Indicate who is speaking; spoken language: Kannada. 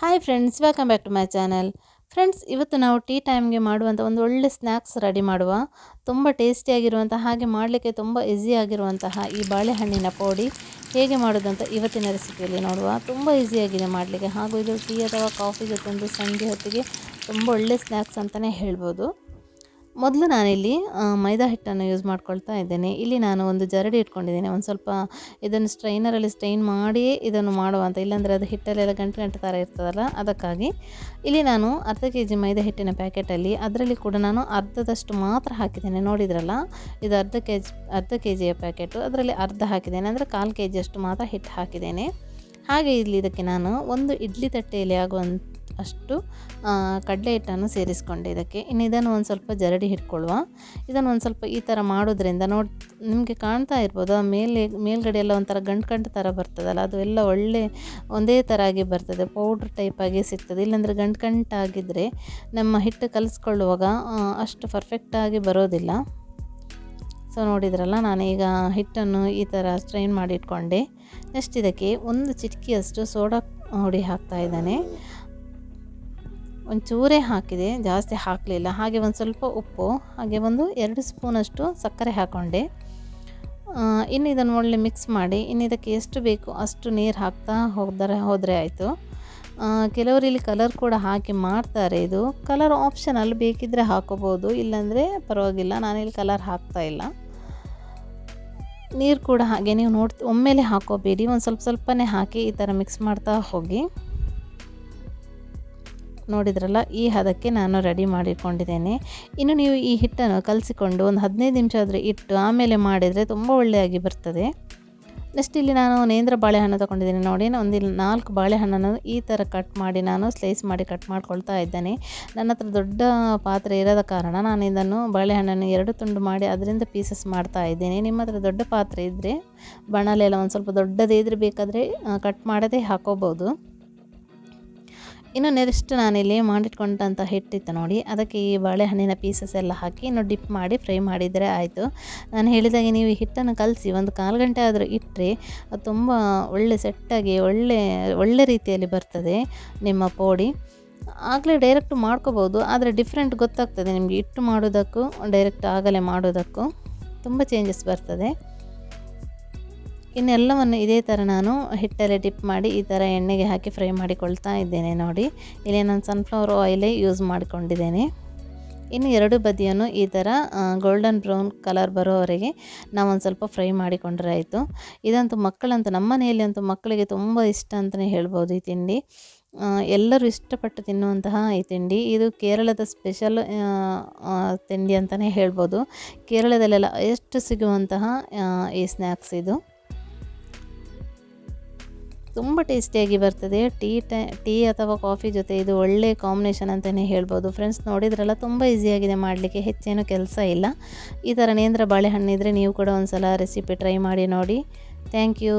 Speaker 1: Hi friends welcome back to my channel friends ಇವತ್ತು ನಾವು ಟೀ ಟೈಮ್ಗೆ ಮಾಡುವಂಥ ಒಂದು ಒಳ್ಳೆ ಸ್ನ್ಯಾಕ್ಸ್ ರೆಡಿ ಮಾಡುವ. ತುಂಬ ಟೇಸ್ಟಿಯಾಗಿರುವಂಥ ಹಾಗೆ ಮಾಡಲಿಕ್ಕೆ ತುಂಬ ಈಸಿ ಆಗಿರುವಂತಹ ಈ ಬಾಳೆಹಣ್ಣಿನ ಪೌಡಿ ಹೇಗೆ ಮಾಡೋದಂತ ಇವತ್ತಿನ ರೆಸಿಪಿಯಲ್ಲಿ ನೋಡುವ. ತುಂಬ ಈಸಿಯಾಗಿದೆ ಮಾಡಲಿಕ್ಕೆ. ಹಾಗೂ ಇದು ಟೀ ಅಥವಾ ಕಾಫಿ ಜೊತೆ ಒಂದು ಸಂಜೆ ಹೊತ್ತಿಗೆ ತುಂಬ ಒಳ್ಳೆ ಸ್ನ್ಯಾಕ್ಸ್ ಅಂತಲೇ ಹೇಳ್ಬೋದು. ಮೊದಲು ನಾನಿಲ್ಲಿ ಮೈದಾ ಹಿಟ್ಟನ್ನು ಯೂಸ್ ಮಾಡ್ಕೊಳ್ತಾ ಇದ್ದೇನೆ. ಇಲ್ಲಿ ನಾನು ಒಂದು ಜರಡಿ ಇಟ್ಕೊಂಡಿದ್ದೀನಿ. ಒಂದು ಸ್ವಲ್ಪ ಇದನ್ನು ಸ್ಟ್ರೈನರಲ್ಲಿ ಸ್ಟ್ರೈನ್ ಮಾಡಿ ಇದನ್ನು ಮಾಡುವಂಥ ಇಲ್ಲಾಂದರೆ ಅದು ಹಿಟ್ಟಲ್ಲೆಲ್ಲ ಗಂಟು ಗಂಟು ಥರ ಇರ್ತದಲ್ಲ, ಅದಕ್ಕಾಗಿ. ಇಲ್ಲಿ ನಾನು ಅರ್ಧ ಕೆ ಜಿ ಮೈದಾ ಹಿಟ್ಟಿನ ಪ್ಯಾಕೆಟಲ್ಲಿ ಅದರಲ್ಲಿ ಕೂಡ ನಾನು ಅರ್ಧದಷ್ಟು ಮಾತ್ರ ಹಾಕಿದ್ದೇನೆ. ನೋಡಿದ್ರಲ್ಲ, ಇದು ಅರ್ಧ ಕೆ ಜಿ ಅರ್ಧ ಕೆ ಜಿಯ ಪ್ಯಾಕೆಟು ಅದರಲ್ಲಿ ಅರ್ಧ ಹಾಕಿದ್ದೇನೆ. ಅಂದರೆ ಕಾಲು ಕೆ ಜಿಯಷ್ಟು ಮಾತ್ರ ಹಿಟ್ಟು ಹಾಕಿದ್ದೇನೆ. ಹಾಗೆ ಇಲ್ಲಿ ಇದಕ್ಕೆ ನಾನು ಒಂದು ಇಡ್ಲಿ ತಟ್ಟೆಯಲ್ಲಿ ಆಗುವಂಥ ಅಷ್ಟು ಕಡಲೆ ಹಿಟ್ಟನ್ನು ಸೇರಿಸ್ಕೊಂಡೆ ಇದಕ್ಕೆ. ಇನ್ನು ಇದನ್ನು ಒಂದು ಸ್ವಲ್ಪ ಜರಡಿ ಹಿಡ್ಕೊಳ್ಳುವ ಇದನ್ನು ಒಂದು ಸ್ವಲ್ಪ ಈ ಥರ ಮಾಡೋದ್ರಿಂದ ನೋಡಿ, ನಿಮಗೆ ಕಾಣ್ತಾ ಇರ್ಬೋದು, ಆ ಮೇಲೆ, ಮೇಲ್ಗಡೆ ಎಲ್ಲ ಒಂಥರ ಗಂಟು ಗಂಟು ಥರ ಬರ್ತದಲ್ಲ, ಅದು ಎಲ್ಲ ಒಳ್ಳೆ ಒಂದೇ ಥರ ಆಗಿ ಬರ್ತದೆ, ಪೌಡ್ರ್ ಆಗಿ ಸಿಗ್ತದೆ. ಇಲ್ಲಾಂದರೆ ಗಂಟು ಗಂಟಾಗಿದ್ದರೆ ನಮ್ಮ ಹಿಟ್ಟು ಕಲಿಸ್ಕೊಳ್ಳುವಾಗ ಅಷ್ಟು ಪರ್ಫೆಕ್ಟಾಗಿ ಬರೋದಿಲ್ಲ. ಸೊ ನೋಡಿದ್ರಲ್ಲ ನಾನೀಗ ಹಿಟ್ಟನ್ನು ಈ ಥರ ಸ್ಟ್ರೈನ್ ಮಾಡಿ ಇಟ್ಕೊಂಡೆ. ನೆಕ್ಸ್ಟ್ ಇದಕ್ಕೆ ಒಂದು ಚಿಟಕಿಯಷ್ಟು ಸೋಡಾ ಹುಡಿ ಹಾಕ್ತಾ ಇದ್ದಾನೆ. ಒಂಚೂರೇ ಹಾಕಿದೆ, ಜಾಸ್ತಿ ಹಾಕಲಿಲ್ಲ. ಹಾಗೆ ಒಂದು ಸ್ವಲ್ಪ ಉಪ್ಪು, ಹಾಗೆ ಒಂದು ಎರಡು ಸ್ಪೂನಷ್ಟು ಸಕ್ಕರೆ ಹಾಕ್ಕೊಂಡೆ ಇನ್ನು ಇದನ್ನು ಒಳ್ಳೆ ಮಿಕ್ಸ್ ಮಾಡಿ, ಇನ್ನು ಇದಕ್ಕೆ ಎಷ್ಟು ಬೇಕು ಅಷ್ಟು ನೀರು ಹಾಕ್ತಾ ಹೋದರೆ ಹೋದರೆ ಆಯಿತು. ಕೆಲವರು ಇಲ್ಲಿ ಕಲರ್ ಕೂಡ ಹಾಕಿ ಮಾಡ್ತಾರೆ ಇದು. ಕಲರ್ ಆಪ್ಷನಲ್ ಬೇಕಿದ್ದರೆ ಹಾಕೋಬೋದು, ಇಲ್ಲಾಂದರೆ ಪರವಾಗಿಲ್ಲ. ನಾನಿಲ್ಲಿ ಕಲರ್ ಹಾಕ್ತಾ ಇಲ್ಲ. ನೀರು ಕೂಡ ಹಾಗೆ ನೀವು ನೋಡ್ತಾ, ಒಮ್ಮೆಲೆ ಹಾಕೋಬೇಡಿ. ಒಂದು ಸ್ವಲ್ಪ ಸ್ವಲ್ಪನೇ ಹಾಕಿ ಈ ಥರ ಮಿಕ್ಸ್ ಮಾಡ್ತಾ ಹೋಗಿ. ನೋಡಿದ್ರಲ್ಲ, ಈ ಹದಕ್ಕೆ ನಾನು ರೆಡಿ ಮಾಡಿಕೊಂಡಿದ್ದೇನೆ ಇನ್ನು ನೀವು ಈ ಹಿಟ್ಟನ್ನು ಕಲಸಿಕೊಂಡು ಒಂದು ಹದಿನೈದು ನಿಮಿಷ ಆದರೆ ಇಟ್ಟು ಆಮೇಲೆ ಮಾಡಿದರೆ ತುಂಬ ಒಳ್ಳೆಯಾಗಿ ಬರ್ತದೆ. ನೆಕ್ಸ್ಟ್ ಇಲ್ಲಿ ನಾನು ನೇಂದ್ರ ಬಾಳೆಹಣ್ಣು ತೊಗೊಂಡಿದ್ದೀನಿ. ನೋಡಿ ಒಂದು ನಾಲ್ಕು ಬಾಳೆಹಣ್ಣನ್ನು ಈ ಥರ ಕಟ್ ಮಾಡಿ ನಾನು ಸ್ಲೈಸ್ ಮಾಡಿ ಕಟ್ ಮಾಡ್ಕೊಳ್ತಾ ಇದ್ದೇನೆ. ನನ್ನ ಹತ್ರ ದೊಡ್ಡ ಪಾತ್ರೆ ಇರದ ಕಾರಣ ನಾನು ಇದನ್ನು ಬಾಳೆಹಣ್ಣನ್ನು ಎರಡು ತುಂಡು ಮಾಡಿ ಅದರಿಂದ ಪೀಸಸ್ ಮಾಡ್ತಾ ಇದ್ದೇನೆ. ನಿಮ್ಮ ಹತ್ರ ದೊಡ್ಡ ಪಾತ್ರೆ ಇದ್ದರೆ ಬಣಲೆಲ್ಲ ಒಂದು ಸ್ವಲ್ಪ ದೊಡ್ಡದೇ ಇದ್ರೆ ಬೇಕಾದರೆ ಕಟ್ ಮಾಡದೇ ಹಾಕೋಬೋದು. ಇನ್ನು ನೆಕ್ಸ್ಟ್ ನಾನಿಲ್ಲಿ ಮಾಡಿಟ್ಕೊಂಡಂಥ ಹಿಟ್ಟಿತ್ತು ನೋಡಿ. ಅದಕ್ಕೆ ಈ ಬಾಳೆಹಣ್ಣಿನ ಪೀಸಸ್ ಎಲ್ಲ ಹಾಕಿ ಇನ್ನು ಡಿಪ್ ಮಾಡಿ ಫ್ರೈ ಮಾಡಿದರೆ ಆಯಿತು. ನಾನು ಹೇಳಿದಾಗೆ ನೀವು ಈ ಹಿಟ್ಟನ್ನು ಕಲಸಿ ಒಂದು ಕಾಲು ಗಂಟೆ ಆದರೂ ಇಟ್ಟರೆ ಅದು ತುಂಬ ಒಳ್ಳೆ ಸೆಟ್ಟಾಗಿ ಒಳ್ಳೆ ಒಳ್ಳೆ ರೀತಿಯಲ್ಲಿ ಬರ್ತದೆ ನಿಮ್ಮ ಪೋಡಿ. ಆಗಲೇ ಡೈರೆಕ್ಟ್ ಮಾಡ್ಕೋಬೋದು, ಆದರೆ ಡಿಫ್ರೆಂಟ್ ಗೊತ್ತಾಗ್ತದೆ ನಿಮಗೆ ಇಟ್ಟು ಮಾಡೋದಕ್ಕೂ ಡೈರೆಕ್ಟ್ ಆಗಲೇ ಮಾಡೋದಕ್ಕೂ ತುಂಬ ಚೇಂಜಸ್ ಬರ್ತದೆ. ಇನ್ನೆಲ್ಲವನ್ನು ಇದೇ ಥರ ನಾನು ಹಿಟ್ಟಲ್ಲಿ ಡಿಪ್ ಮಾಡಿ ಈ ಥರ ಎಣ್ಣೆಗೆ ಹಾಕಿ ಫ್ರೈ ಮಾಡಿಕೊಳ್ತಾ ಇದ್ದೇನೆ ನೋಡಿ. ಇಲ್ಲಿ ನಾನು ಸನ್ಫ್ಲವರ್ ಆಯಿಲೇ ಯೂಸ್ ಮಾಡಿಕೊಂಡಿದ್ದೇನೆ. ಇನ್ನು ಎರಡು ಬದಿಯನ್ನು ಈ ಥರ ಗೋಲ್ಡನ್ ಬ್ರೌನ್ ಕಲರ್ ಬರೋವರೆಗೆ ನಾವು ಒಂದು ಸ್ವಲ್ಪ ಫ್ರೈ ಮಾಡಿಕೊಂಡ್ರೆ ಆಯಿತು. ಇದಂತೂ ಮಕ್ಕಳಂತೂ, ನಮ್ಮ ಮನೆಯಲ್ಲಿ ಅಂತೂ ಮಕ್ಕಳಿಗೆ ತುಂಬ ಇಷ್ಟ ಅಂತಲೇ ಹೇಳ್ಬೋದು ಈ ತಿಂಡಿ. ಎಲ್ಲರೂ ಇಷ್ಟಪಟ್ಟು ತಿನ್ನುವಂತಹ ಈ ತಿಂಡಿ. ಇದು ಕೇರಳದ ಸ್ಪೆಷಲ್ ತಿಂಡಿ ಅಂತಲೇ ಹೇಳ್ಬೋದು. ಕೇರಳದಲ್ಲೆಲ್ಲ ಎಷ್ಟು ಸಿಗುವಂತಹ ಈ ಸ್ನ್ಯಾಕ್ಸ್ ಇದು? ತುಂಬ ಟೇಸ್ಟಿಯಾಗಿ ಬರ್ತದೆ. ಟೀ ಟೈ, ಟೀ ಅಥವಾ ಕಾಫಿ ಜೊತೆ ಇದು ಒಳ್ಳೆ ಕಾಂಬಿನೇಷನ್ ಅಂತಲೇ ಹೇಳ್ಬೋದು. ಫ್ರೆಂಡ್ಸ್, ನೋಡಿದ್ರಲ್ಲ, ತುಂಬ ಈಸಿಯಾಗಿದೆ ಮಾಡಲಿಕ್ಕೆ. ಹೆಚ್ಚೇನು ಕೆಲಸ ಇಲ್ಲ. ಈ ಥರ ನೇಂದ್ರ ಬಾಳೆಹಣ್ಣಿದ್ರೆ ನೀವು ಕೂಡ ಒಂದು ಸಲ ರೆಸಿಪಿ ಟ್ರೈ ಮಾಡಿ ನೋಡಿ. Thank you.